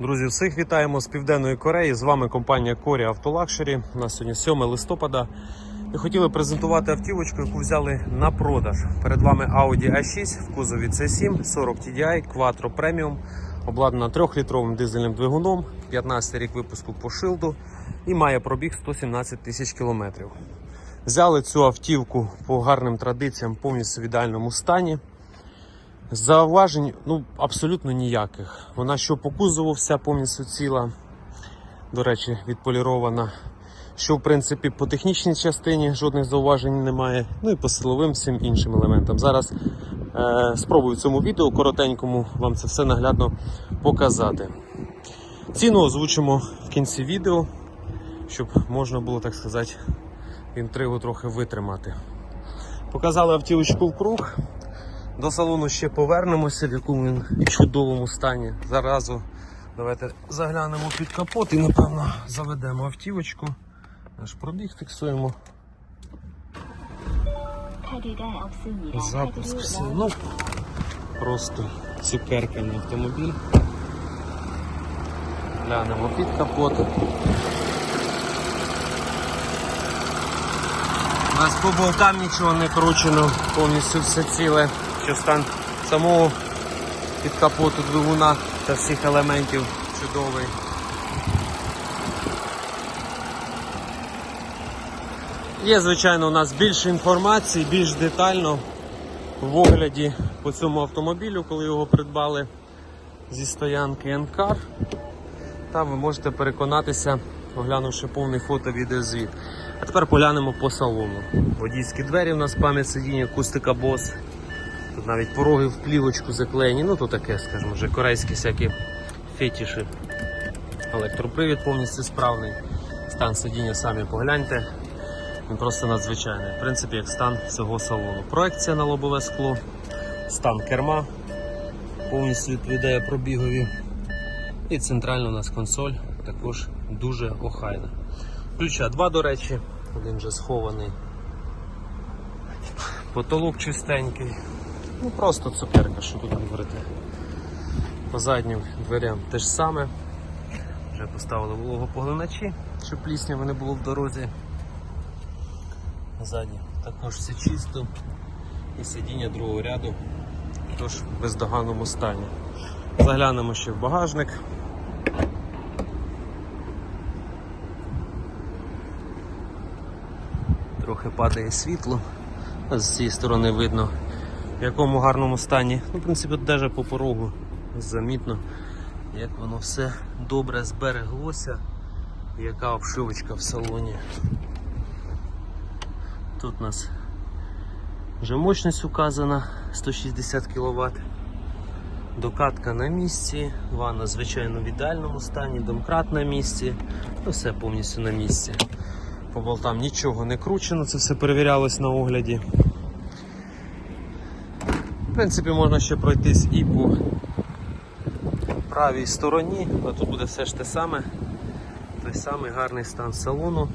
Друзі, всіх вітаємо з Південної Кореї. З вами компанія Корі Автолакшері. У нас сьогодні 7 листопада. І хотіли презентувати автівочку, яку взяли на продаж. Перед вами Audi A6 в кузові C7, 40 TDI, Quattro Premium, обладнана 3-літровим дизельним двигуном, 15 рік випуску по шилду і має пробіг 117 тисяч кілометрів. Взяли цю автівку по гарним традиціям повністю в ідеальному стані. Зауважень ну, абсолютно ніяких. Вона що по кузову вся повністю ціла, до речі, відполірована. Що, в принципі, по технічній частині жодних зауважень немає. Ну і по силовим всім іншим елементам. Зараз е, спробую в цьому відео коротенькому вам це все наглядно показати. Ціну озвучимо в кінці відео, щоб можна було, так сказати, інтригу трохи витримати. Показали автівочку вкруг. До салону ще повернемося, в якому він чудовому стані. Заразу давайте заглянемо під капот і, напевно, заведемо автівочку. Наш пробіг фіксуємо. Запуск все. Ну, Просто цукерканий автомобіль. Глянемо під капот. У нас по болтам нічого не кручено, повністю все ціле. Що стан самого під капоту двигуна та всіх елементів чудовий. Є, звичайно, у нас більше інформації, більш детально в огляді по цьому автомобілю, коли його придбали зі стоянки Енкар. Там ви можете переконатися, оглянувши повний фото-відеозвіт. А тепер поглянемо по салону. Водійські двері у нас пам'ять сидіння, акустика Bose. Тут навіть пороги в плівочку заклеєні, ну то таке, скажімо, вже корейські всякі фетіші. Електропривід повністю справний. Стан сидіння самі погляньте. Він просто надзвичайний. В принципі, як стан цього салону. Проекція на лобове скло, стан керма повністю відповідає пробігові. І центральна у нас консоль також дуже охайна. Ключа два, до речі, один вже схований. Потолок чистенький. Ну просто цукерка, що тут говорити. По заднім дверям те ж саме. Вже поставили вологопоглиначі, щоб плісняви не було в дорозі. Ззаді також все чисто і сидіння другого ряду тож в бездоганному стані. Заглянемо ще в багажник. Трохи падає світло, з цієї сторони видно, в якому гарному стані. Ну, в принципі, навіть по порогу замітно, як воно все добре збереглося, яка обшивочка в салоні. Тут у нас вже мощність указана 160 кВт. Докатка на місці, ванна звичайно в ідеальному стані, домкрат на місці, ну, все повністю на місці. По болтам нічого не кручено, це все перевірялось на огляді. Принципі, можна ще пройтись і по правій стороні, а тут буде все ж те саме, той самий гарний стан салону.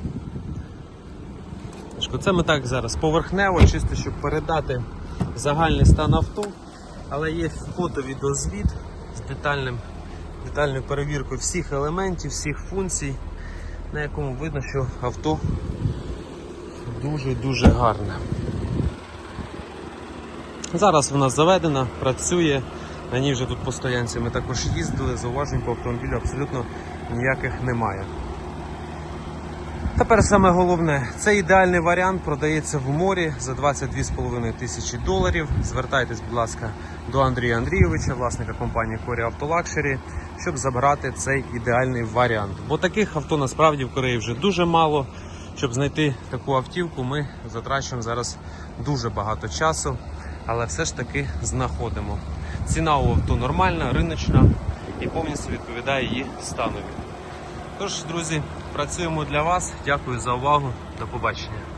Це ми так зараз поверхнево, чисто щоб передати загальний стан авто, але є фото-відеозвіт з детальним, детальною перевіркою всіх елементів, всіх функцій, на якому видно, що авто дуже-дуже гарне. Зараз вона заведена, працює, на ній вже тут по стоянці ми також їздили, зауважень по автомобілю абсолютно ніяких немає. Тепер саме головне, це ідеальний варіант продається в морі за 22,5 тисячі доларів. Звертайтесь, будь ласка, до Андрія Андрійовича, власника компанії Корі Автолакшері, щоб забрати цей ідеальний варіант. Бо таких авто насправді в Кореї вже дуже мало. Щоб знайти таку автівку, ми затрачуємо зараз дуже багато часу, але все ж таки знаходимо. Ціна у авто нормальна, риночна і повністю відповідає її станові. Тож, друзі, працюємо для вас. Дякую за увагу. До побачення.